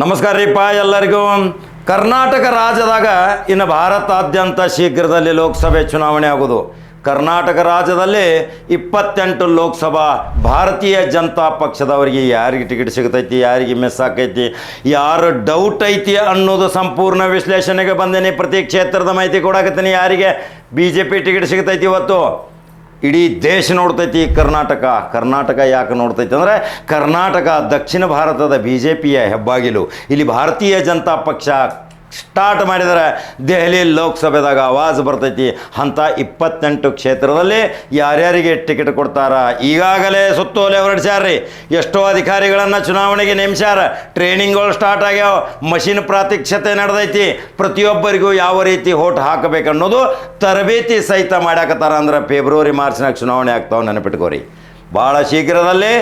ನಮಸ್ಕಾರ ರೀಪ್ಪ ಎಲ್ಲರಿಗೂ. ಕರ್ನಾಟಕ ರಾಜ್ಯದಾಗ ಇನ್ನು ಭಾರತಾದ್ಯಂತ ಶೀಘ್ರದಲ್ಲಿ ಲೋಕಸಭೆ ಚುನಾವಣೆ ಆಗೋದು. ಕರ್ನಾಟಕ ರಾಜ್ಯದಲ್ಲಿ ಇಪ್ಪತ್ತೆಂಟು ಲೋಕಸಭಾ ಭಾರತೀಯ ಜನತಾ ಪಕ್ಷದವರಿಗೆ ಯಾರಿಗೆ ಟಿಕೆಟ್ ಸಿಗ್ತೈತಿ, ಯಾರಿಗೆ ಮಿಸ್ ಆಕೈತಿ ಯಾರು ಡೌಟ್ ಐತಿ ಅನ್ನೋದು ಸಂಪೂರ್ಣ ವಿಶ್ಲೇಷಣೆಗೆ ಬಂದೇನೆ. ಪ್ರತಿ ಕ್ಷೇತ್ರದ ಮಾಹಿತಿ ಕೊಡಾಕತ್ತೀನಿ ಯಾರಿಗೆ? ಬಿ ಜೆ ಪಿ ಟಿಕೆಟ್ ಸಿಗ್ತೈತಿ ಇವತ್ತು. ಇಡೀ ದೇಶ ನೋಡ್ತೈತಿ ಕರ್ನಾಟಕ. ಕರ್ನಾಟಕ ಯಾಕೆ ನೋಡ್ತೈತಿ ಅಂದರೆ ಕರ್ನಾಟಕ ದಕ್ಷಿಣ ಭಾರತದ ಬಿ ಜೆ ಪಿಯ ಹೆಬ್ಬಾಗಿಲು. ಇಲ್ಲಿ ಭಾರತೀಯ ಜನತಾ ಪಕ್ಷ ಸ್ಟಾರ್ಟ್ ಮಾಡಿದರೆ ದೆಹಲಿ ಲೋಕಸಭೆದಾಗ ಆವಾಜ್ ಬರ್ತೈತಿ. ಅಂಥ ಇಪ್ಪತ್ತೆಂಟು ಕ್ಷೇತ್ರದಲ್ಲಿ ಯಾರ್ಯಾರಿಗೆ ಟಿಕೆಟ್ ಕೊಡ್ತಾರ? ಈಗಾಗಲೇ ಸುತ್ತೋಲೆ ಹೊರಡಿಸ್ಯಾರ್ರಿ. ಎಷ್ಟೋ ಅಧಿಕಾರಿಗಳನ್ನು ಚುನಾವಣೆಗೆ ನೇಮಿಸ್ಯಾರ. ಟ್ರೈನಿಂಗ್ಗಳು ಸ್ಟಾರ್ಟ್ ಆಗ್ಯಾವ. ಮಷಿನ್ ಪ್ರಾತ್ಯಕ್ಷತೆ ನಡೆದೈತಿ. ಪ್ರತಿಯೊಬ್ಬರಿಗೂ ಯಾವ ರೀತಿ ಹೋಟ್ ಹಾಕಬೇಕನ್ನೋದು ತರಬೇತಿ ಸಹಿತ ಮಾಡಾಕತ್ತಾರ ಅಂದ್ರೆ ಫೆಬ್ರವರಿ ಮಾರ್ಚ್ನಾಗ ಚುನಾವಣೆ ಆಗ್ತಾವೆ ನೆನಪಿಟ್ಕೋರಿ. ಭಾಳ ಶೀಘ್ರದಲ್ಲೇ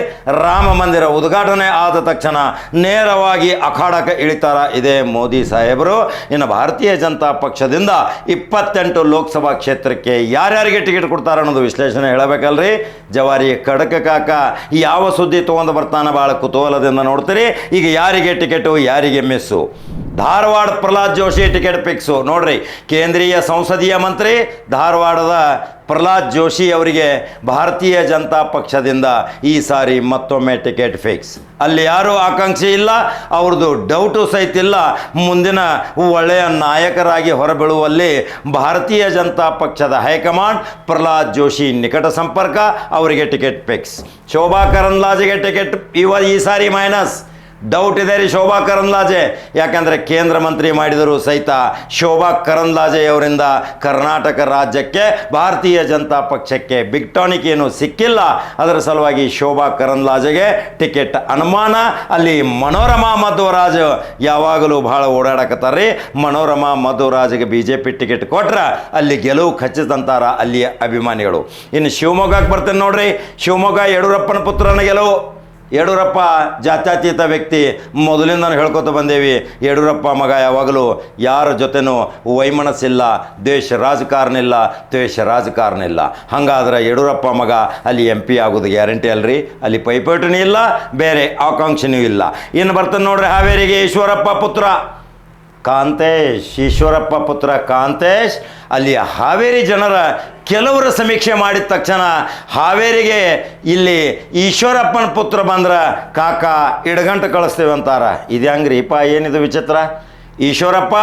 ರಾಮ ಮಂದಿರ ಉದ್ಘಾಟನೆ ಆದ ತಕ್ಷಣ ನೇರವಾಗಿ ಅಖಾಡಕ್ಕೆ ಇಳಿತಾರ ಇದೇ ಮೋದಿ ಸಾಹೇಬರು. ಇನ್ನು ಭಾರತೀಯ ಜನತಾ ಪಕ್ಷದಿಂದ ಇಪ್ಪತ್ತೆಂಟು ಲೋಕಸಭಾ ಕ್ಷೇತ್ರಕ್ಕೆ ಯಾರ್ಯಾರಿಗೆ ಟಿಕೆಟ್ ಕೊಡ್ತಾರೆ ಅನ್ನೋದು ವಿಶ್ಲೇಷಣೆ ಹೇಳಬೇಕಲ್ರಿ? ಜವಾರಿ ಖಡಕ ಕಾಕ, ಯಾವ ಸುದ್ದಿ ತೊಗೊಂಡು ಬರ್ತಾನೆ ಭಾಳ ಕುತೂಹಲದಿಂದ ನೋಡ್ತೀರಿ. ಈಗ ಯಾರಿಗೆ ಟಿಕೆಟು, ಯಾರಿಗೆ miss? Dharwad Pralhad Joshi ticket fix. ನೋಡ್ರಿ, ಕೇಂದ್ರೀಯ ಸಂಸದೀಯ ಮಂತ್ರಿ ಧಾರವಾಡದ ಪ್ರಹ್ಲಾದ್ ಜೋಶಿ ಅವರಿಗೆ ಭಾರತೀಯ ಜನತಾ ಪಕ್ಷದಿಂದ ಈ ಸಾರಿ ಮತ್ತೊಮ್ಮೆ ಟಿಕೆಟ್ ಫಿಕ್ಸ್. ಅಲ್ಲಿ ಯಾರೂ ಆಕಾಂಕ್ಷಿ ಇಲ್ಲ, ಅವ್ರದ್ದು ಡೌಟು ಸಹಿತ ಇಲ್ಲ. ಮುಂದಿನ ಒಳ್ಳೆಯ ನಾಯಕರಾಗಿ ಹೊರಬೀಳುವಲ್ಲಿ ಭಾರತೀಯ ಜನತಾ ಪಕ್ಷದ ಹೈಕಮಾಂಡ್, ಪ್ರಹ್ಲಾದ್ ಜೋಶಿ ನಿಕಟ ಸಂಪರ್ಕ, ಅವರಿಗೆ ಟಿಕೆಟ್ ಫಿಕ್ಸ್. ಶೋಭಾ ಕರಂದ್ಲಾಜೆಗೆ ಟಿಕೆಟ್, ಇವ ಈ ಸಾರಿ ಮೈನಸ್. ಡೌಟ್ ಇದೆ ರೀ ಶೋಭಾ ಕರಂದ್ಲಾಜೆ. ಯಾಕಂದರೆ ಕೇಂದ್ರ ಮಂತ್ರಿ ಮಾಡಿದರು ಸಹಿತ ಶೋಭಾ ಕರಂದ್ಲಾಜೆ ಅವರಿಂದ ಕರ್ನಾಟಕ ರಾಜ್ಯಕ್ಕೆ, ಭಾರತೀಯ ಜನತಾ ಪಕ್ಷಕ್ಕೆ ಬಿಗ್ ಟಾನಿಕ್ ಏನು ಸಿಕ್ಕಿಲ್ಲ. ಅದರ ಸಲುವಾಗಿ ಶೋಭಾ ಕರಂದ್ಲಾಜೆಗೆ ಟಿಕೆಟ್ ಅನುಮಾನ. ಅಲ್ಲಿ ಮನೋರಮಾ ಮಧ್ವರಾಜ್ ಯಾವಾಗಲೂ ಭಾಳ ಓಡಾಡಕತ್ತಾರ್ರಿ. ಮನೋರಮಾ ಮಧ್ವರಾಜ್ಗೆ ಬಿ ಜೆ ಪಿ ಟಿಕೆಟ್ ಕೊಟ್ರೆ ಅಲ್ಲಿ ಗೆಲುವು ಖಚಿತಂತಾರ ಅಲ್ಲಿಯ ಅಭಿಮಾನಿಗಳು. ಇನ್ನು ಶಿವಮೊಗ್ಗಕ್ಕೆ ಬರ್ತೇನೆ ನೋಡ್ರಿ. ಶಿವಮೊಗ್ಗ ಯಡಿಯೂರಪ್ಪನ ಪುತ್ರನ ಗೆಲುವು. ಯಡಿಯೂರಪ್ಪ ಜಾತ್ಯತೀತ ವ್ಯಕ್ತಿ. ಮೊದಲಿಂದ ಹೇಳ್ಕೊತ ಬಂದೇವಿ, ಯಡಿಯೂರಪ್ಪ ಮಗ ಯಾವಾಗಲೂ ಯಾರ ಜೊತೆನೂ ವೈಮನಸ್ಸಿಲ್ಲ, ದ್ವೇಷ ರಾಜಕಾರಣ ಇಲ್ಲ ದ್ವೇಷ ರಾಜಕಾರಣ ಇಲ್ಲ ಹಾಗಾದ್ರೆ ಯಡಿಯೂರಪ್ಪ ಮಗ ಅಲ್ಲಿ ಎಂ ಪಿ ಆಗೋದು ಗ್ಯಾರಂಟಿ ಅಲ್ರಿ? ಅಲ್ಲಿ ಪೈಪೋಟಿನೂ ಇಲ್ಲ, ಬೇರೆ ಆಕಾಂಕ್ಷೆನೂ ಇಲ್ಲ. ಇನ್ನು ಬರ್ತಾನೆ ನೋಡ್ರಿ ಹಾವೇರಿಗೆ, ಈಶ್ವರಪ್ಪ ಪುತ್ರ. ಕಾಂತೇಶ್, ಈಶ್ವರಪ್ಪ ಪುತ್ರ ಕಾಂತೇಶ್, ಅಲ್ಲಿ ಹಾವೇರಿ ಜನರ ಕೆಲವರ ಸಮೀಕ್ಷೆ ಮಾಡಿದ ತಕ್ಷಣ ಹಾವೇರಿಗೆ ಇಲ್ಲಿ ಈಶ್ವರಪ್ಪನ ಪುತ್ರ ಬಂದ್ರೆ, ಕಾಕ, ಇಡಗಂಟು ಕಳಿಸ್ತೇವೆ ಅಂತಾರ. ಇದು ಹೆಂಗ್ರಿಪ್ಪ ಏನಿದು ವಿಚಿತ್ರ? ಈಶ್ವರಪ್ಪ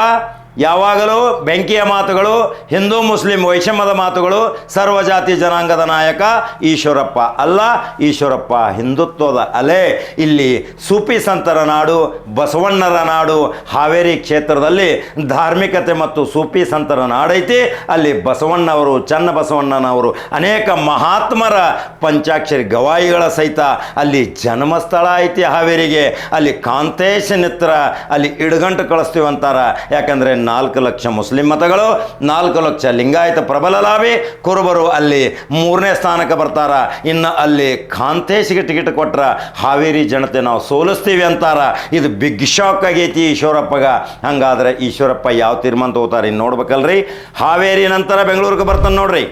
ಯಾವಾಗಲೂ ಬೆಂಕಿಯ ಮಾತುಗಳು, ಹಿಂದೂ, ಮುಸ್ಲಿಂ, ವೈಷಮ್ಯದ ಮಾತುಗಳು, ಸರ್ವಜಾತಿ ಜನಾಂಗದ ನಾಯಕ ಈಶ್ವರಪ್ಪ ಅಲ್ಲ, ಈಶ್ವರಪ್ಪ ಹಿಂದುತ್ವದ ಅಲೆ. ಇಲ್ಲಿ ಸೂಫಿ ಸಂತರ ನಾಡು, ಬಸವಣ್ಣರ ನಾಡು, ಹಾವೇರಿ ಕ್ಷೇತ್ರದಲ್ಲಿ ಧಾರ್ಮಿಕತೆ ಮತ್ತು ಸೂಫಿ ಸಂತರ ನಾಡೈತಿ. ಅಲ್ಲಿ ಬಸವಣ್ಣವರು ಚನ್ನ ಬಸವಣ್ಣನವರು ಅನೇಕ ಮಹಾತ್ಮರ ಪಂಚಾಕ್ಷರಿ ಗವಾಯಿಗಳ ಸಹಿತ ಅಲ್ಲಿ ಜನ್ಮಸ್ಥಳ ಐತಿ ಹಾವೇರಿಗೆ. ಅಲ್ಲಿ ಕಾಂತೇಶ ನಿತ್ರ ಅಲ್ಲಿ ಇಡಗಂಟು ಕಳಿಸ್ತೀವಿ ಅಂತಾರೆ. ಯಾಕಂದರೆ ನಾಲ್ಕು ಲಕ್ಷ ಮುಸ್ಲಿಂ ಮತಗಳು, ನಾಲ್ಕು ಲಕ್ಷ ಲಿಂಗಾಯತ ಪ್ರಬಲ ಲಾಭಿ ಕುರುಬರು ಅಲ್ಲಿ ಮೂರನೇ ಸ್ಥಾನಕ್ಕೆ ಬರ್ತಾರ. ಇನ್ನು ಅಲ್ಲಿ ಕಾಂತೇಶ್ಗೆ ಟಿಕೆಟ್ ಕೊಟ್ರ ಹಾವೇರಿ ಜನತೆ ನಾವು ಸೋಲಿಸ್ತೀವಿ ಅಂತಾರ. ಇದು ಬಿಗ್ ಶಾಕ್ ಆಗೈತಿ ಈಶ್ವರಪ್ಪಗ. ಹಂಗಾದ್ರೆ ಈಶ್ವರಪ್ಪ ಯಾವ ತೀರ್ಮಾನ ತಗೋತಾರೆ ಇನ್ನು ನೋಡ್ಬೇಕಲ್ರಿ. ಹಾವೇರಿ ನಂತರ ಬೆಂಗಳೂರಿಗೆ ಬರ್ತಾನೆ ನೋಡ್ರಿ.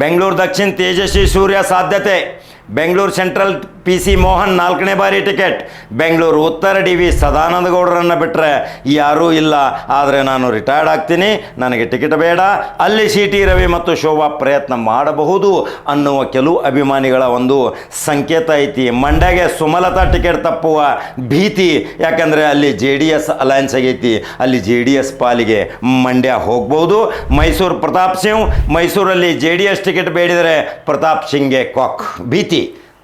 ಬೆಂಗಳೂರು ದಕ್ಷಿಣ ತೇಜಸ್ವಿ ಸೂರ್ಯ ಸಾಧ್ಯತೆ. Bengaluru central P C Mohan ನಾಲ್ಕನೇ ಬಾರಿ ಟಿಕೆಟ್. ಬೆಂಗಳೂರು ಉತ್ತರ ಡಿ ವಿ ಸದಾನಂದ ಗೌಡರನ್ನು ಬಿಟ್ಟರೆ ಯಾರೂ ಇಲ್ಲ. ಆದರೆ ನಾನು ರಿಟೈರ್ಡ್ ಆಗ್ತೀನಿ. ನನಗೆ ಟಿಕೆಟ್ ಬೇಡ. ಅಲ್ಲಿ ಸಿ ಟಿ ರವಿ ಮತ್ತು ಶೋಭಾ ಪ್ರಯತ್ನ ಮಾಡಬಹುದು ಅನ್ನುವ ಕೆಲವು ಅಭಿಮಾನಿಗಳ ಒಂದು ಸಂಕೇತ ಐತಿ. ಮಂಡ್ಯಗೆ ಸುಮಲತಾ ಟಿಕೆಟ್ ತಪ್ಪುವ ಭೀತಿ. ಯಾಕಂದರೆ ಅಲ್ಲಿ ಜೆ ಡಿ ಎಸ್ ಅಲಯನ್ಸ್ ಆಗೈತಿ. ಅಲ್ಲಿ ಜೆ ಡಿ ಎಸ್ ಪಾಲಿಗೆ ಮಂಡ್ಯ ಹೋಗ್ಬೋದು. ಮೈಸೂರು ಪ್ರತಾಪ್ ಸಿಂಗ್. ಮೈಸೂರಲ್ಲಿ ಜೆ ಡಿ ಎಸ್ ಟಿಕೆಟ್ ಬೇಡಿದರೆ ಪ್ರತಾಪ್ ಸಿಂಗ್ಗೆ ಕಾಕ್. ಭೀತಿ.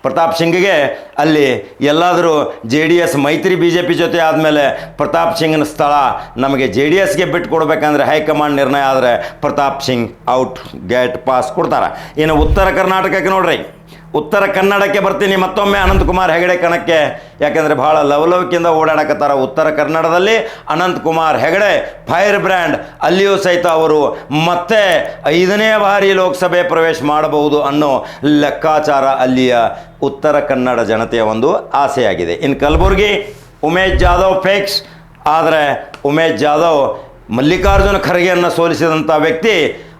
ಪ್ರತಾಪ್ ಸಿಂಗ್ಗೆ ಅಲ್ಲಿ ಎಲ್ಲಾದರೂ ಜೆ ಡಿ ಎಸ್ ಮೈತ್ರಿ ಬಿ ಜೆ ಪಿ ಜೊತೆ ಆದಮೇಲೆ ಪ್ರತಾಪ್ ಸಿಂಗ್ನ ಸ್ಥಳ ನಮಗೆ ಜೆ ಡಿ ಎಸ್ಗೆ ಬಿಟ್ಟು ಕೊಡಬೇಕಂದ್ರೆ ಹೈಕಮಾಂಡ್ ನಿರ್ಣಯ ಆದರೆ Pratap Singh out, gate pass ಕೊಡ್ತಾರೆ. ಇನ್ನು ಉತ್ತರ ಕರ್ನಾಟಕಕ್ಕೆ ನೋಡ್ರಿ. ಉತ್ತರ ಕನ್ನಡಕ್ಕೆ ಬರ್ತೀನಿ. ಮತ್ತೊಮ್ಮೆ ಅನಂತಕುಮಾರ್ ಹೆಗಡೆ ಕಣಕ್ಕೆ. ಯಾಕೆಂದರೆ ಭಾಳ ಲವಲವಿಕೆಯಿಂದ ಓಡಾಡಕತ್ತಾರ ಉತ್ತರ ಕನ್ನಡದಲ್ಲಿ ಅನಂತಕುಮಾರ್ ಹೆಗಡೆ. ಫೈರ್ ಬ್ರ್ಯಾಂಡ್, ಅಲ್ಲಿಯೂ ಸಹಿತ ಅವರು ಮತ್ತೆ ಐದನೇ ಬಾರಿ ಲೋಕಸಭೆ ಪ್ರವೇಶ ಮಾಡಬಹುದು ಅನ್ನೋ ಲೆಕ್ಕಾಚಾರ ಅಲ್ಲಿಯ ಉತ್ತರ ಕನ್ನಡ ಜನತೆಯ ಒಂದು ಆಸೆಯಾಗಿದೆ. ಇನ್ನು ಕಲಬುರಗಿ, ಉಮೇಶ್ ಜಾಧವ್ ಫೇಕ್ಸ್. ಆದರೆ ಉಮೇಶ್ ಜಾಧವ್ ಮಲ್ಲಿಕಾರ್ಜುನ ಖರ್ಗೆಯನ್ನು ಸೋಲಿಸಿದಂಥ ವ್ಯಕ್ತಿ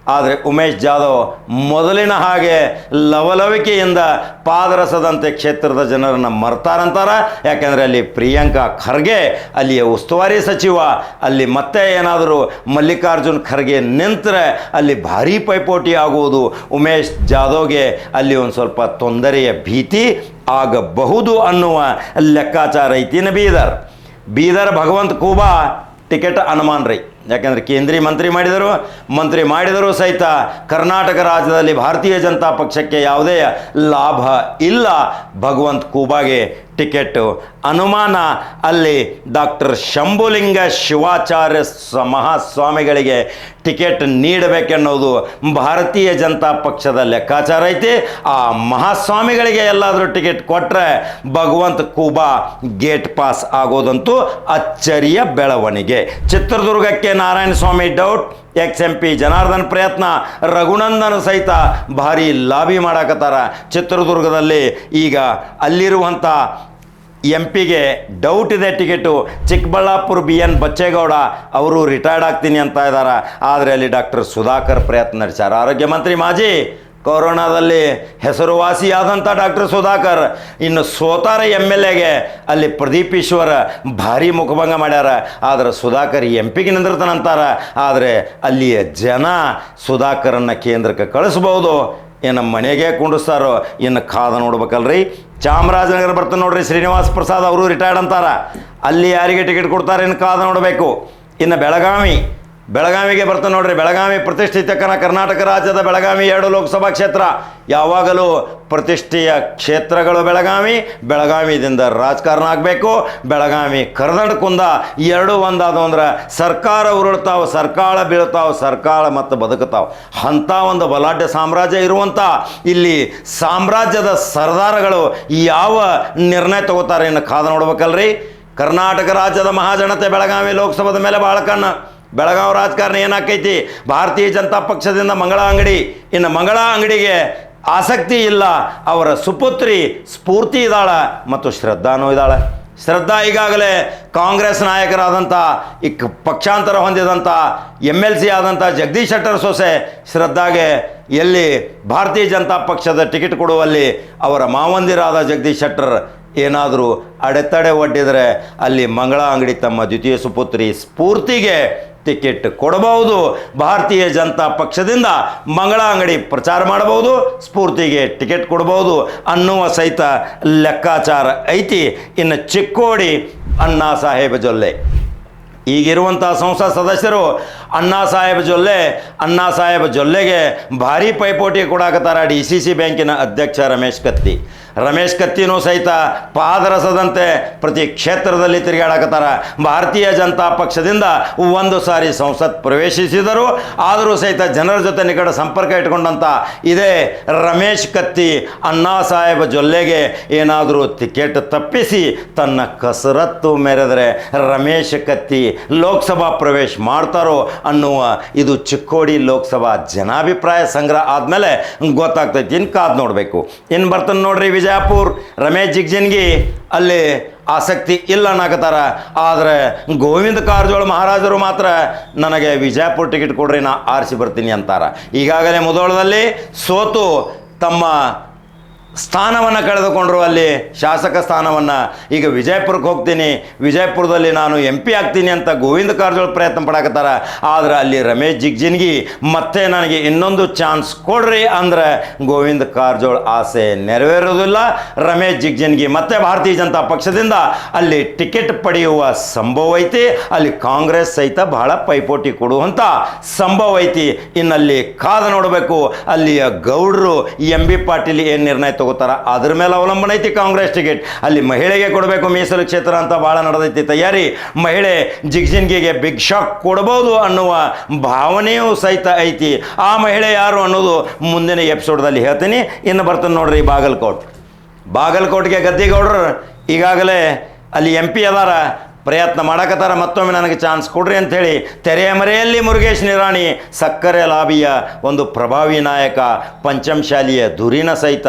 ಆದರೆ ಉಮೇಶ್ ಜಾಧವ್ ಮೊದಲಿನ ಹಾಗೆ ಲವಲವಿಕೆಯಿಂದ ಪಾದರಸದಂತೆ ಕ್ಷೇತ್ರದ ಜನರನ್ನು ಮರ್ತಾರಂತಾರೆ. ಯಾಕೆಂದರೆ ಅಲ್ಲಿ ಪ್ರಿಯಾಂಕಾ ಖರ್ಗೆ, ಅಲ್ಲಿಯ ಉಸ್ತುವಾರಿ ಸಚಿವ, ಅಲ್ಲಿ ಮತ್ತೆ ಏನಾದರೂ ಮಲ್ಲಿಕಾರ್ಜುನ್ ಖರ್ಗೆ ನಿಂತರೆ ಅಲ್ಲಿ ಭಾರೀ ಪೈಪೋಟಿ ಆಗುವುದು. ಉಮೇಶ್ ಜಾಧವ್ಗೆ ಅಲ್ಲಿ ಒಂದು ಸ್ವಲ್ಪ ತೊಂದರೆಯ ಭೀತಿ ಆಗಬಹುದು ಅನ್ನುವ ಲೆಕ್ಕಾಚಾರ ಐತಿನ ಬೀದರ್. ಬೀದರ್ ಭಗವಂತ ಕೂಬಾ, ಟಿಕೆಟ್ ಅನುಮಾನ್ರೈ. ಯಾಕೆಂದರೆ ಕೇಂದ್ರೀಯ ಮಂತ್ರಿ ಮಾಡಿದರು, ಮಂತ್ರಿ ಮಾಡಿದರೂ ಸಹಿತ ಕರ್ನಾಟಕ ರಾಜ್ಯದಲ್ಲಿ ಭಾರತೀಯ ಜನತಾ ಪಕ್ಷಕ್ಕೆ ಯಾವುದೇ ಲಾಭ ಇಲ್ಲ. ಭಗವಂತ್ ಕೂಬಾಗೆ ಟಿಕೆಟ್ ಅನುಮಾನ ಅಲ್ಲಿ ಡಾಕ್ಟರ್ ಶಂಭುಲಿಂಗ ಶಿವಾಚಾರ್ಯ ಮಹಾಸ್ವಾಮಿಗಳಿಗೆ ಟಿಕೆಟ್ ನೀಡಬೇಕೆನ್ನೋದು ಭಾರತೀಯ ಜನತಾ ಪಕ್ಷದ ಲೆಕ್ಕಾಚಾರ ಐತಿ. ಆ ಮಹಾಸ್ವಾಮಿಗಳಿಗೆ ಎಲ್ಲಾದರೂ ಟಿಕೆಟ್ ಕೊಟ್ಟರೆ ಭಗವಂತ ಕೂಬಾ ಗೇಟ್ ಪಾಸ್ ಆಗೋದಂತೂ ಅಚ್ಚರಿಯ ಬೆಳವಣಿಗೆ. ಚಿತ್ರದುರ್ಗಕ್ಕೆ Narayana Swamy doubt. Ex M P Janardhan ಪ್ರಯತ್ನ, ರಘುನಂದನ್ ಸಹಿತ ಭಾರಿ ಲಾಬಿ ಮಾಡಾಕತ್ತಾರ. ಚಿತ್ರದುರ್ಗದಲ್ಲಿ ಈಗ ಅಲ್ಲಿರುವಂಥ ಎಂ ಪಿಗೆ ಡೌಟ್ ಇದೆ ticket. Chikkaballapur B N Bachegowda ಅವರು ರಿಟೈರ್ಡ್ ಆಗ್ತೀನಿ ಅಂತ ಇದ್ದಾರೆ ಆದರೆ ಅಲ್ಲಿ ಡಾಕ್ಟರ್ ಸುಧಾಕರ್ ಪ್ರಯತ್ನ ನಡೆಸ್ಯಾರ. ಆರೋಗ್ಯ ಮಂತ್ರಿ, ಮಾಜಿ ಕೊರೋನಾದಲ್ಲಿ ಹೆಸರುವಾಸಿಯಾದಂಥ ಡಾಕ್ಟರ್ ಸುಧಾಕರ್. ಇನ್ನು ಸೋತಾರ ಎಂ ಎಲ್ ಎಗೆ ಅಲ್ಲಿ ಪ್ರದೀಪ್ ಈಶ್ವರ ಭಾರಿ ಮುಖಭಂಗ ಮಾಡ್ಯಾರ. ಆದರೆ ಸುಧಾಕರ್ ಎಂ ಪಿಗೆ ನಿಂದಿರ್ತಾನಂತಾರ. ಆದರೆ ಅಲ್ಲಿಯ ಜನ ಸುಧಾಕರನ್ನು ಕೇಂದ್ರಕ್ಕೆ ಕಳಿಸ್ಬೋದು. ಏನು ಮನೆಗೆ ಕುಂಡಿಸ್ತಾರೋ, ಇನ್ನು ಕಾದ ನೋಡ್ಬೇಕಲ್ರಿ. ಚಾಮರಾಜನಗರ ಬರ್ತಾನೆ ನೋಡ್ರಿ, ಶ್ರೀನಿವಾಸ್ ಪ್ರಸಾದ್ ಅವರು ರಿಟೈರ್ಡ್ ಅಂತಾರ. ಅಲ್ಲಿ ಯಾರಿಗೆ ಟಿಕೆಟ್ ಕೊಡ್ತಾರೆ ಇನ್ನು ಕಾದ ನೋಡಬೇಕು. ಇನ್ನು ಬೆಳಗಾವಿ ಬೆಳಗಾವಿಗೆ ಬರ್ತಾನೆ ನೋಡ್ರಿ. ಬೆಳಗಾವಿ ಪ್ರತಿಷ್ಠಿತ ಕರ್ನಾಟಕ ರಾಜ್ಯದ ಬೆಳಗಾವಿ ಎರಡು ಲೋಕಸಭಾ ಕ್ಷೇತ್ರ. ಯಾವಾಗಲೂ ಪ್ರತಿಷ್ಠೆಯ ಕ್ಷೇತ್ರಗಳು ಬೆಳಗಾವಿ, ಬೆಳಗಾವಿದಿಂದ ರಾಜಕಾರಣ ಆಗಬೇಕು. ಬೆಳಗಾವಿ ಕರ್ನಾಟಕ ಕುಂದ ಎರಡು ಒಂದಾದ ಅಂದ್ರೆ ಸರ್ಕಾರ ಉರುಳ್ತಾವೆ, ಸರ್ಕಾರ ಬೀಳ್ತಾವೆ, ಸರ್ಕಾರ ಮತ್ತು ಬದುಕುತ್ತಾವ ಅಂಥ ಒಂದು ಬಲಾಢ್ಯ ಸಾಮ್ರಾಜ್ಯ ಇರುವಂಥ ಇಲ್ಲಿ ಸಾಮ್ರಾಜ್ಯದ ಸರ್ದಾರಗಳು ಯಾವ ನಿರ್ಣಯ ತಗೋತಾರೆ ಇನ್ನು ಕಾದು ನೋಡ್ಬೇಕಲ್ರಿ. ಕರ್ನಾಟಕ ರಾಜ್ಯದ ಮಹಾಜನತೆ ಬೆಳಗಾವಿ ಲೋಕಸಭಾದ ಮೇಲೆ ಭಾಳ ಕಣ್ಣು. ಬೆಳಗಾವಿ ರಾಜಕಾರಣ ಏನಾಕೈತಿ? ಭಾರತೀಯ ಜನತಾ ಪಕ್ಷದಿಂದ ಮಂಗಳ ಅಂಗಡಿ. ಇನ್ನು ಮಂಗಳ ಅಂಗಡಿಗೆ ಆಸಕ್ತಿ ಇಲ್ಲ. ಅವರ ಸುಪುತ್ರಿ ಸ್ಫೂರ್ತಿ ಇದ್ದಾಳ ಮತ್ತು ಶ್ರದ್ಧಾನೂ ಇದ್ದಾಳೆ. ಶ್ರದ್ಧಾ ಈಗಾಗಲೇ ಕಾಂಗ್ರೆಸ್ ನಾಯಕರಾದಂಥ, ಈ ಪಕ್ಷಾಂತರ ಹೊಂದಿದಂಥ ಎಂ ಎಲ್ ಸಿ ಆದಂಥ ಜಗದೀಶ್ ಶೆಟ್ಟರ್ ಸೊಸೆ ಶ್ರದ್ಧಾಗೆ ಎಲ್ಲಿ ಭಾರತೀಯ ಜನತಾ ಪಕ್ಷದ ಟಿಕೆಟ್ ಕೊಡುವಲ್ಲಿ ಅವರ ಮಾವಂದಿರಾದ ಜಗದೀಶ್ ಶೆಟ್ಟರ್ ಏನಾದರೂ ಅಡೆತಡೆ ಒಡ್ಡಿದರೆ ಅಲ್ಲಿ ಮಂಗಳ ಅಂಗಡಿ ತಮ್ಮ ದ್ವಿತೀಯ ಸುಪುತ್ರಿ ಸ್ಫೂರ್ತಿಗೆ ಟಿಕೆಟ್ ಕೊಡಬಹುದು. ಭಾರತೀಯ ಜನತಾ ಪಕ್ಷದಿಂದ ಮಂಗಳ ಅಂಗಡಿ ಪ್ರಚಾರ ಮಾಡಬಹುದು, ಸ್ಫೂರ್ತಿಗೆ ಟಿಕೆಟ್ ಕೊಡಬಹುದು ಅನ್ನುವ ಸಹಿತ ಲೆಕ್ಕಾಚಾರ ಐತಿ. ಇನ್ನು ಚಿಕ್ಕೋಡಿ ಅಣ್ಣಾ ಸಾಹೇಬ ಜೊಲ್ಲೆ. ಈಗಿರುವಂಥ ಸಂಸತ್ ಸದಸ್ಯರು ಅಣ್ಣಾ ಸಾಹೇಬ್ ಜೊಲ್ಲೆ, ಅಣ್ಣಾ ಸಾಹೇಬ್ ಜೊಲ್ಲೆಗೆ ಭಾರಿ ಪೈಪೋಟಿ ಕೊಡಾಕತ್ತಾರ ಡಿ ಸಿ ಸಿ ಬ್ಯಾಂಕಿನ ಅಧ್ಯಕ್ಷ ರಮೇಶ್ ಕತ್ತಿ. ರಮೇಶ್ ಕತ್ತಿನೂ ಸಹಿತ ಪಾದರಸದಂತೆ ಪ್ರತಿ ಕ್ಷೇತ್ರದಲ್ಲಿ ತಿರುಗಾಡಕತ್ತಾರ. ಭಾರತೀಯ ಜನತಾ ಪಕ್ಷದಿಂದ ಒಂದು ಸಾರಿ ಸಂಸತ್ ಪ್ರವೇಶಿಸಿದರು. ಆದರೂ ಸಹಿತ ಜನರ ಜೊತೆ ನಿಕಟ ಸಂಪರ್ಕ ಇಟ್ಕೊಂಡಂಥ ಇದೇ ರಮೇಶ್ ಕತ್ತಿ ಅಣ್ಣಾ ಸಾಹೇಬ್ ಜೊಲ್ಲೆಗೆ ಏನಾದರೂ ಟಿಕೆಟ್ ತಪ್ಪಿಸಿ ತನ್ನ ಕಸರತ್ತು ಮೆರೆದರೆ ರಮೇಶ್ ಕತ್ತಿ ಲೋಕಸಭಾ ಪ್ರವೇಶ ಮಾಡ್ತಾರೋ ಅನ್ನುವ ಇದು ಚಿಕ್ಕೋಡಿ ಲೋಕಸಭಾ ಜನಾಭಿಪ್ರಾಯ ಸಂಗ್ರಹ ಆದಮೇಲೆ ಗೊತ್ತಾಗ್ತೈತಿ. ಇನ್ನು ಕಾದು ನೋಡಬೇಕು. ಇನ್ನು ಬರ್ತಾನೆ ನೋಡ್ರಿ ವಿಜಯಪುರ್ ರಮೇಶ್ ಜಿಗ್ಜಿನ್ಗಿ ಅಲ್ಲಿ ಆಸಕ್ತಿ ಇಲ್ಲ ಅನ್ನಕತ್ತಾರ. ಆದರೆ ಗೋವಿಂದ ಕಾರಜೋಳ ಮಹಾರಾಜರು ಮಾತ್ರ ನನಗೆ ವಿಜಯಪುರ ಟಿಕೆಟ್ ಕೊಡ್ರಿ, ನಾ ಆರಿಸಿ ಬರ್ತೀನಿ ಅಂತಾರ. ಈಗಾಗಲೇ ಮುದೋಳದಲ್ಲಿ ಸೋತು ತಮ್ಮ ಸ್ಥಾನವನ್ನು ಕಳೆದುಕೊಂಡ್ರು ಅಲ್ಲಿ ಶಾಸಕ ಸ್ಥಾನವನ್ನು. ಈಗ ವಿಜಯಪುರಕ್ಕೆ ಹೋಗ್ತೀನಿ. ವಿಜಯಪುರದಲ್ಲಿ ನಾನು ಎಂ ಪಿ ಆಗ್ತೀನಿ ಅಂತ ಗೋವಿಂದ ಕಾರಜೋಳ ಪ್ರಯತ್ನ ಪಡಾಕತ್ತಾರ. ಆದ್ರೆ ಅಲ್ಲಿ ರಮೇಶ್ ಜಿಗ್ಜಿನ್ಗಿ, ಮತ್ತೆ ನನಗೆ ಇನ್ನೊಂದು ಚಾನ್ಸ್ ಕೊಡ್ರಿ ಅಂದ್ರೆ ಗೋವಿಂದ ಕಾರಜೋಳ ಆಸೆ ನೆರವೇರೋದಿಲ್ಲ ರಮೇಶ್ ಜಿಗ್ಜಿನ್ಗಿ, ಮತ್ತೆ ಭಾರತೀಯ ಜನತಾ ಪಕ್ಷದಿಂದ ಅಲ್ಲಿ ಟಿಕೆಟ್ ಪಡೆಯುವ ಸಂಭವ ಐತಿ. ಅಲ್ಲಿ ಕಾಂಗ್ರೆಸ್ ಸಹಿತ ಬಹಳ ಪೈಪೋಟಿ ಕೊಡುವಂಥ ಸಂಭವ ಐತಿ. ಇನ್ನಲ್ಲಿ ಕಾದ ನೋಡಬೇಕು. ಅಲ್ಲಿಯ ಗೌಡರು ಎಂ ಬಿ ಪಾಟೀಲ್ ಏನು ನಿರ್ಣಯ ತಗೋತಾರ. ಅದ್ರ ಮೇಲೆ ಅವಲಂಬನೆ ಐತಿ ಕಾಂಗ್ರೆಸ್ ಟಿಕೆಟ್. ಅಲ್ಲಿ ಮಹಿಳೆಗೆ ಕೊಡಬೇಕು ಮೀಸಲು ಕ್ಷೇತ್ರ ಅಂತ ಭಾಳ ನಡೆದೈತಿ. ತಯಾರಿ, ಮಹಿಳೆ ಜಿಗ್ಜಿನ್ಗಿಗೆ ಬಿಗ್ ಶಾಕ್ ಕೊಡ್ಬೋದು ಅನ್ನುವ ಭಾವನೆಯೂ ಸಹಿತ ಐತಿ. ಆ ಮಹಿಳೆ ಯಾರು ಅನ್ನೋದು ಮುಂದಿನ ಎಪಿಸೋಡ್ದಲ್ಲಿ ಹೇಳ್ತೀನಿ. ಇನ್ನು ಬರ್ತಾನೆ ನೋಡ್ರಿ ಬಾಗಲಕೋಟ್. ಬಾಗಲಕೋಟ್ಗೆ ಗದ್ದಿಗೌಡರು ಈಗಾಗಲೇ ಅಲ್ಲಿ ಎಂ ಪಿ ಅದಾರ. ಪ್ರಯತ್ನ ಮಾಡಕತ್ತಾರ, ಮತ್ತೊಮ್ಮೆ ನನಗೆ ಚಾನ್ಸ್ ಕೊಡ್ರಿ ಅಂಥೇಳಿ ತೆರೆಯ ಮರೆಯಲ್ಲಿ ಮುರುಗೇಶ್ ನಿರಾಣಿ, ಸಕ್ಕರೆ ಲಾಬಿಯ ಒಂದು ಪ್ರಭಾವಿ ನಾಯಕ, ಪಂಚಮಶಾಲಿಯ ಧುರಿನ ಸಹಿತ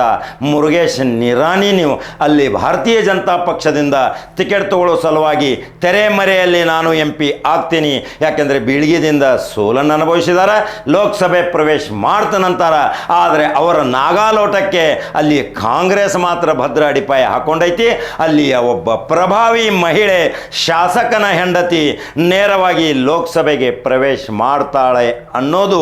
ಮುರುಗೇಶ್ ನಿರಾಣಿ ನೀವು. ಅಲ್ಲಿ ಭಾರತೀಯ ಜನತಾ ಪಕ್ಷದಿಂದ ಟಿಕೆಟ್ ತಗೊಳ್ಳೋ ಸಲುವಾಗಿ ತೆರೆ ಮರೆಯಲ್ಲಿ ನಾನು ಎಂ ಪಿ ಆಗ್ತೀನಿ. ಯಾಕೆಂದರೆ ಬೀಳ್ಗಿದಿಂದ ಸೋಲನ್ನು ಅನುಭವಿಸಿದ್ದಾರೆ ಲೋಕಸಭೆ ಪ್ರವೇಶ ಮಾಡ್ತಾನಂತಾರ ಆದರೆ ಅವರ ನಾಗಾಲೋಟಕ್ಕೆ ಅಲ್ಲಿ ಕಾಂಗ್ರೆಸ್ ಮಾತ್ರ ಭದ್ರ ಅಡಿಪಾಯ ಹಾಕೊಂಡೈತಿ. ಅಲ್ಲಿಯ ಒಬ್ಬ ಪ್ರಭಾವಿ ಮಹಿಳೆ ಶಾಸಕನ ಹೆಂಡತಿ ನೇರವಾಗಿ ಲೋಕಸಭೆಗೆ ಪ್ರವೇಶ ಮಾಡ್ತಾಳೆ ಅನ್ನೋದು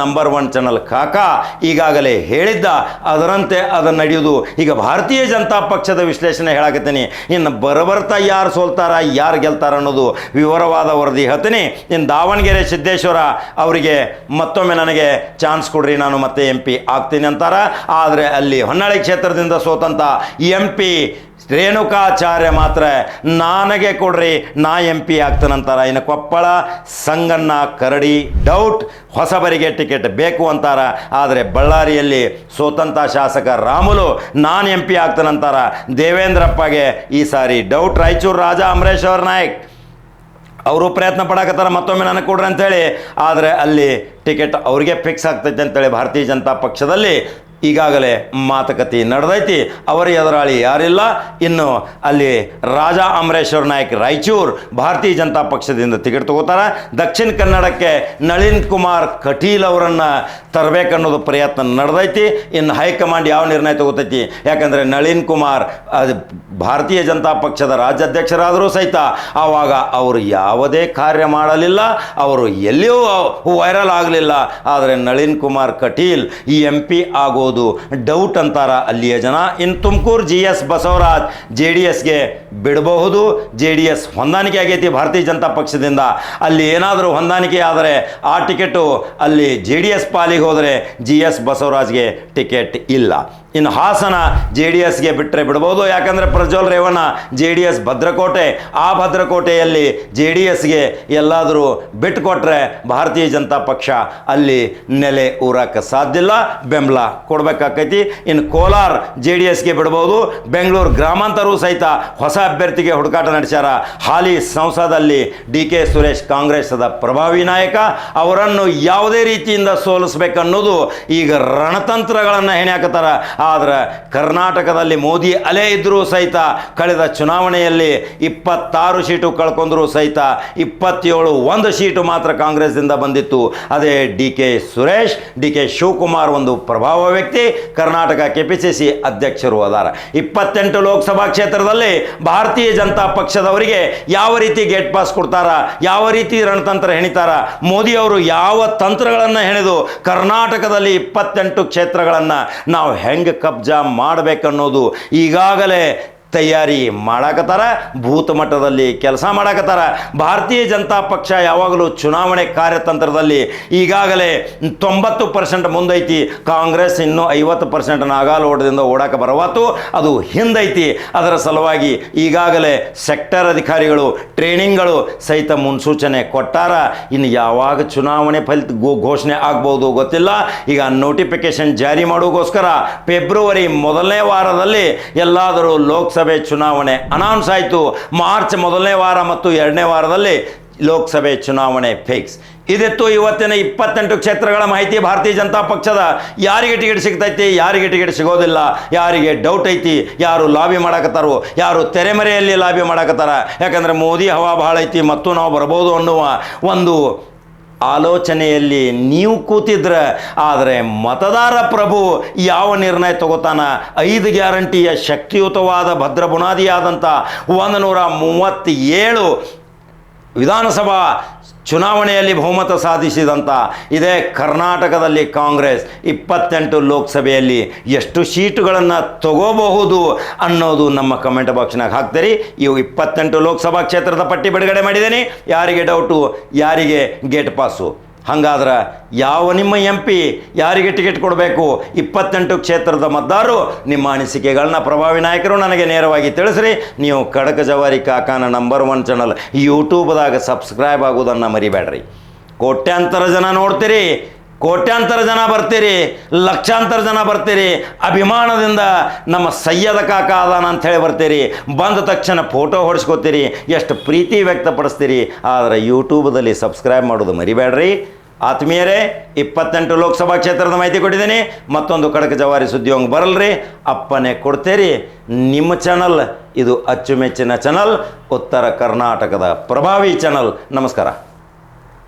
ನಂಬರ್ ಒನ್ ಚಾನಲ್ ಕಾಕಾ ಈಗಾಗಲೇ ಹೇಳಿದ್ದ. ಅದರಂತೆ ಅದು ನಡೆಯೋದು. ಈಗ ಭಾರತೀಯ ಜನತಾ ಪಕ್ಷದ ವಿಶ್ಲೇಷಣೆ ಹೇಳಕತ್ತೀನಿ. ಇನ್ನು ಬರಬರ್ತಾ ಯಾರು ಸೋಲ್ತಾರ, ಯಾರು ಗೆಲ್ತಾರ ಅನ್ನೋದು ವಿವರವಾದ ವರದಿ ಹೇಳ್ತೀನಿ ಇನ್ನು ದಾವಣಗೆರೆ ಸಿದ್ದೇಶ್ವರ ಅವರಿಗೆ ಮತ್ತೊಮ್ಮೆ ನನಗೆ ಚಾನ್ಸ್ ಕೊಡ್ರಿ, ನಾನು ಮತ್ತೆ ಎಂ ಪಿ ಆಗ್ತೀನಿ ಅಂತಾರ. ಆದರೆ ಅಲ್ಲಿ ಹೊನ್ನಾಳಿ ಕ್ಷೇತ್ರದಿಂದ ಸೋತಂಥ ಎಂ ಪಿ ರೇಣುಕಾಚಾರ್ಯ ಮಾತ್ರ ನನಗೆ ಕೊಡ್ರಿ, ನಾ ಎಂ ಪಿ ಆಗ್ತಾನಂತಾರ ಇನ್ನು ಕೊಪ್ಪಳ, ಸಂಗಣ್ಣ, ಕರಡಿ, ಡೌಟ್, ಹೊಸಬರಿಗೆ ಟಿಕೆಟ್ ಬೇಕು ಅಂತಾರ. ಆದರೆ ಬಳ್ಳಾರಿಯಲ್ಲಿ ಸ್ವತಂತ್ರ ಶಾಸಕ ರಾಮುಲು ನಾನು ಎಂ ಪಿ ಆಗ್ತಾನಂತಾರ ದೇವೇಂದ್ರಪ್ಪಗೆ ಈ ಸಾರಿ ಡೌಟ್. ರಾಯಚೂರು ರಾಜ ಅಮರೇಶ್ ಅವ್ರ ನಾಯಕ್. ಅವರು ಪ್ರಯತ್ನ ಪಡಕತ್ತಾರ, ಮತ್ತೊಮ್ಮೆ ನನಗೆ ಕೊಡ್ರಿ ಅಂತೇಳಿ. ಆದರೆ ಅಲ್ಲಿ ಟಿಕೆಟ್ ಅವ್ರಿಗೆ ಫಿಕ್ಸ್ ಆಗ್ತೈತೆ ಅಂತೇಳಿ ಭಾರತೀಯ ಜನತಾ ಪಕ್ಷದಲ್ಲಿ ಈಗಾಗಲೇ ಮಾತುಕತೆ ನಡೆದೈತಿ. ಅವರ ಎದುರಾಳಿ ಯಾರಿಲ್ಲ? ಇನ್ನು ಅಲ್ಲಿ ರಾಜಾ ಅಮರೇಶ್ವರ ನಾಯಕ್ ರಾಯಚೂರು ಭಾರತೀಯ ಜನತಾ ಪಕ್ಷದಿಂದ ಟಿಕೆಟ್ ತಗೋತಾರ. ದಕ್ಷಿಣ ಕನ್ನಡಕ್ಕೆ ನಳಿನ್ ಕುಮಾರ್ ಕಟೀಲ್ ಅವರನ್ನು ತರಬೇಕನ್ನೋದು ಪ್ರಯತ್ನ ನಡೆದೈತಿ. ಇನ್ನು ಹೈಕಮಾಂಡ್ ಯಾವ ನಿರ್ಣಯ ತಗೋತೈತಿ? ಯಾಕಂದರೆ ನಳಿನ್ ಕುಮಾರ್ ಅದು ಭಾರತೀಯ ಜನತಾ ಪಕ್ಷದ ರಾಜ್ಯಾಧ್ಯಕ್ಷರಾದರೂ ಸಹಿತ ಆವಾಗ ಅವರು ಯಾವುದೇ ಕಾರ್ಯ ಮಾಡಲಿಲ್ಲ. ಅವರು ಎಲ್ಲಿಯೂ ವೈರಲ್ ಆಗಲಿಲ್ಲ. ಆದರೆ ನಳಿನ್ ಕುಮಾರ್ ಕಟೀಲ್ ಈ ಎಂ ಪಿ ಆಗೋದು ಡೌಟ್ ಅಂತಾರ ಅಲ್ಲಿಯ ಜನ. ಇನ್ನು Tumakuru G S Basavaraj J D ಎಸ್ಗೆ ಬಿಡಬಹುದು. ಜೆ ಡಿ ಎಸ್ ಹೊಂದಾಣಿಕೆ ಆಗೈತಿ ಭಾರತೀಯ ಜನತಾ ಪಕ್ಷದಿಂದ. ಅಲ್ಲಿ ಏನಾದರೂ ಹೊಂದಾಣಿಕೆ ಆದರೆ ಆ ಟಿಕೆಟು ಅಲ್ಲಿ ಜೆ ಡಿ ಎಸ್ ಪಾಲಿಗೆ ಹೋದರೆ ಜಿ ಎಸ್ ಬಸವರಾಜ್ಗೆ ಟಿಕೆಟ್ ಇಲ್ಲ. ಇನ್ನು ಹಾಸನ ಜೆ ಡಿ ಎಸ್ಗೆ ಬಿಟ್ಟರೆ ಬಿಡ್ಬೋದು. ಯಾಕಂದರೆ Prajwal Revanna J D S ಭದ್ರಕೋಟೆ. ಆ ಭದ್ರಕೋಟೆಯಲ್ಲಿ ಜೆ ಡಿ ಎಸ್ಗೆ ಎಲ್ಲಾದರೂ ಬಿಟ್ಟುಕೊಟ್ರೆ ಭಾರತೀಯ ಜನತಾ ಪಕ್ಷ ಅಲ್ಲಿ ನೆಲೆ ಊರಕ್ಕೆ ಸಾಧ್ಯ ಇಲ್ಲ. ಬೆಂಬಲ ಕೊಡಬೇಕಾಕೈತಿ. ಇನ್ನು ಕೋಲಾರ ಜೆ ಡಿ ಎಸ್ಗೆ ಬಿಡ್ಬೋದು. ಬೆಂಗಳೂರು ಗ್ರಾಮಾಂತರವೂ ಸಹಿತ ಹೊಸ ಅಭ್ಯರ್ಥಿಗೆ ಹುಡುಕಾಟ ನಡೆಸ್ಯಾರ ಹಾಲಿ ಸಂಸದಲ್ಲಿ ಡಿ ಕೆ ಸುರೇಶ್ ಕಾಂಗ್ರೆಸ್ದ ಪ್ರಭಾವಿ ನಾಯಕ. ಅವರನ್ನು ಯಾವುದೇ ರೀತಿಯಿಂದ ಸೋಲಿಸ್ಬೇಕನ್ನೋದು ಈಗ ರಣತಂತ್ರಗಳನ್ನು ಹೆಣೆಹಾಕತ್ತಾರ ಆದ್ರೆ ಕರ್ನಾಟಕದಲ್ಲಿ ಮೋದಿ ಅಲೆ ಇದ್ದರೂ ಸಹಿತ ಕಳೆದ ಚುನಾವಣೆಯಲ್ಲಿ ಇಪ್ಪತ್ತಾರು ಸೀಟು ಕಳ್ಕೊಂಡ್ರೂ ಸಹಿತ ಇಪ್ಪತ್ತೇಳು, ಒಂದು ಸೀಟು ಮಾತ್ರ ಕಾಂಗ್ರೆಸ್ದಿಂದ ಬಂದಿತ್ತು. ಅದೇ D K Suresh, D K Shivakumar ಒಂದು ಪ್ರಭಾವ ವ್ಯಕ್ತಿ. Karnataka K P C C ಅಧ್ಯಕ್ಷರು ಅದಾರ. ಇಪ್ಪತ್ತೆಂಟು ಲೋಕಸಭಾ ಕ್ಷೇತ್ರದಲ್ಲಿ ಭಾರತೀಯ ಜನತಾ ಪಕ್ಷದವರಿಗೆ ಯಾವ ರೀತಿ ಗೇಟ್ ಪಾಸ್ ಕೊಡ್ತಾರ, ಯಾವ ರೀತಿ ರಣತಂತ್ರ ಹೆಣಿತಾರ, ಮೋದಿ ಅವರು ಯಾವ ತಂತ್ರಗಳನ್ನು ಹೆಣೆದು ಕರ್ನಾಟಕದಲ್ಲಿ ಇಪ್ಪತ್ತೆಂಟು ಕ್ಷೇತ್ರಗಳನ್ನು ನಾವು ಹೆಂಗೆ ಕಬ್ಜಾ ಮಾಡಬೇಕನ್ನೋದು ಈಗಾಗಲೇ ತಯಾರಿ ಮಾಡಾಕತ್ತಾರ ಭೂತ ಮಟ್ಟದಲ್ಲಿ ಕೆಲಸ ಮಾಡಾಕತ್ತಾರ. ಭಾರತೀಯ ಜನತಾ ಪಕ್ಷ ಯಾವಾಗಲೂ ಚುನಾವಣೆ ಕಾರ್ಯತಂತ್ರದಲ್ಲಿ ಈಗಾಗಲೇ ತೊಂಬತ್ತು ಪರ್ಸೆಂಟ್ ಮುಂದೈತಿ. ಕಾಂಗ್ರೆಸ್ ಇನ್ನೂ ಐವತ್ತು ಪರ್ಸೆಂಟ್ ನಾಗಾಲ್ ಓಟದಿಂದ ಓಡಾಕ ಬರವಾತು ಅದು ಹಿಂದೈತಿ. ಅದರ ಸಲುವಾಗಿ ಈಗಾಗಲೇ ಸೆಕ್ಟರ್ ಅಧಿಕಾರಿಗಳು, ಟ್ರೈನಿಂಗ್ಗಳು ಸಹಿತ ಮುನ್ಸೂಚನೆ ಕೊಟ್ಟಾರ. ಇನ್ನು ಯಾವಾಗ ಚುನಾವಣೆ ಫಲಿತ ಘೋಷಣೆ ಆಗ್ಬೋದು ಗೊತ್ತಿಲ್ಲ. ಈಗ ನೋಟಿಫಿಕೇಶನ್ ಜಾರಿ ಮಾಡೋಗೋಸ್ಕರ ಫೆಬ್ರವರಿ ಮೊದಲನೇ ವಾರದಲ್ಲಿ ಎಲ್ಲಾದರೂ ಲೋಕಸಭೆ ಚುನಾವಣೆ ಅನೌನ್ಸ್ ಆಯಿತು. ಮಾರ್ಚ್ ಮೊದಲನೇ ವಾರ ಮತ್ತು ಎರಡನೇ ವಾರದಲ್ಲಿ ಲೋಕಸಭೆ ಚುನಾವಣೆ ಫಿಕ್ಸ್ ಇದಿತ್ತು ಇವತ್ತಿನ ಇಪ್ಪತ್ತೆಂಟು ಕ್ಷೇತ್ರಗಳ ಮಾಹಿತಿ ಭಾರತೀಯ ಜನತಾ ಪಕ್ಷದ. ಯಾರಿಗೆ ಟಿಕೆಟ್ ಸಿಗ್ತೈತಿ? ಯಾರಿಗೆ ಟಿಕೆಟ್ ಸಿಗೋದಿಲ್ಲ? ಯಾರಿಗೆ ಡೌಟ್ ಐತಿ? ಯಾರು ಲಾಬಿ ಮಾಡಕತ್ತಾರೋ? ಯಾರು ತೆರೆಮರೆಯಲ್ಲಿ ಲಾಬಿ ಮಾಡಾಕತ್ತಾರ? ಯಾಕಂದ್ರೆ ಮೋದಿ ಹವಾ ಭಾಳ ಐತಿ, ಮತ್ತು ನಾವು ಬರ್ಬೋದು ಅನ್ನುವ ಒಂದು ಆಲೋಚನೆಯಲ್ಲಿ ನೀವು ಕೂತಿದ್ರೆ, ಆದರೆ ಮತದಾರ ಪ್ರಭು ಯಾವ ನಿರ್ಣಯ ತಗೋತಾನ? ಐದು ಗ್ಯಾರಂಟಿಯ ಶಕ್ತಿಯುತವಾದ ಭದ್ರ ಬುನಾದಿಯಾದಂಥ ಒಂದು ನೂರ ಮೂವತ್ತೇಳು ವಿಧಾನಸಭಾ ಚುನಾವಣೆಯಲ್ಲಿ ಬಹುಮತ ಸಾಧಿಸಿದಂಥ ಇದೇ ಕರ್ನಾಟಕದಲ್ಲಿ ಕಾಂಗ್ರೆಸ್ ಇಪ್ಪತ್ತೆಂಟು ಲೋಕಸಭೆಯಲ್ಲಿ ಎಷ್ಟು ಸೀಟುಗಳನ್ನು ತಗೋಬಹುದು ಅನ್ನೋದು ನಮ್ಮ ಕಮೆಂಟ್ ಬಾಕ್ಸ್ನಾಗ ಹಾಕ್ತೀರಿ. ಇವು ಇಪ್ಪತ್ತೆಂಟು ಲೋಕಸಭಾ ಕ್ಷೇತ್ರದ ಪಟ್ಟಿ ಬಿಡುಗಡೆ ಮಾಡಿದ್ದೀನಿ. ಯಾರಿಗೆ ಡೌಟು ಯಾರಿಗೆ ಗೇಟ್ ಪಾಸು ಹಂಗಾದ್ರೆ ಯಾವ ನಿಮ್ಮ ಎಂ ಪಿ ಯಾರಿಗೆ ಟಿಕೆಟ್ ಕೊಡಬೇಕು? ಇಪ್ಪತ್ತೆಂಟು ಕ್ಷೇತ್ರದ ಮತದಾರರು, ನಿಮ್ಮ ಅನಿಸಿಕೆಗಳನ್ನ ಪ್ರಭಾವಿ ನಾಯಕರು ನನಗೆ ನೇರವಾಗಿ ತಿಳಿಸ್ರಿ. ನೀವು ಕಡಕ ಜವಾರಿ ಕಾಕಾನ ನಂಬರ್ ಒನ್ ಚಾನಲ್ ಯೂಟ್ಯೂಬ್ದಾಗ ಸಬ್ಸ್ಕ್ರೈಬ್ ಆಗೋದನ್ನು ಮರಿಬೇಡ್ರಿ. ಕೋಟ್ಯಾಂತರ ಜನ ನೋಡ್ತೀರಿ. ಕೋಟ್ಯಾಂತರ ಜನ ಬರ್ತೀರಿ, ಲಕ್ಷಾಂತರ ಜನ ಬರ್ತೀರಿ, ಅಭಿಮಾನದಿಂದ ನಮ್ಮ ಸಯ್ಯದ ಕಾಕ ಅದಾನ ಅಂತ ಹೇಳಿ ಬರ್ತೀರಿ. ಬಂದ ತಕ್ಷಣ ಫೋಟೋ ಹೊಡೆಸ್ಕೋತೀರಿ, ಎಷ್ಟು ಪ್ರೀತಿ ವ್ಯಕ್ತಪಡಿಸ್ತೀರಿ. ಆದರೆ ಯೂಟ್ಯೂಬ್ದಲ್ಲಿ ಸಬ್ಸ್ಕ್ರೈಬ್ ಮಾಡೋದು ಮರಿಬೇಡ್ರಿ. ಆತ್ಮೀಯರೇ, ಇಪ್ಪತ್ತೆಂಟು ಲೋಕಸಭಾ ಕ್ಷೇತ್ರದ ಮಾಹಿತಿ ಕೊಟ್ಟಿದ್ದೀನಿ. ಮತ್ತೊಂದು ಕಡಕ ಜವಾರಿ ಸುದ್ದಿ ಹಂಗೆ ಬರಲ್ರಿ. ಅಪ್ಪನೆ ಕೊಡ್ತೀರಿ. ನಿಮ್ಮ ಚಾನಲ್ ಇದು ಅಚ್ಚುಮೆಚ್ಚಿನ ಚಾನಲ್ ಉತ್ತರ ಕರ್ನಾಟಕದ ಪ್ರಭಾವಿ ಚಾನಲ್ ನಮಸ್ಕಾರ.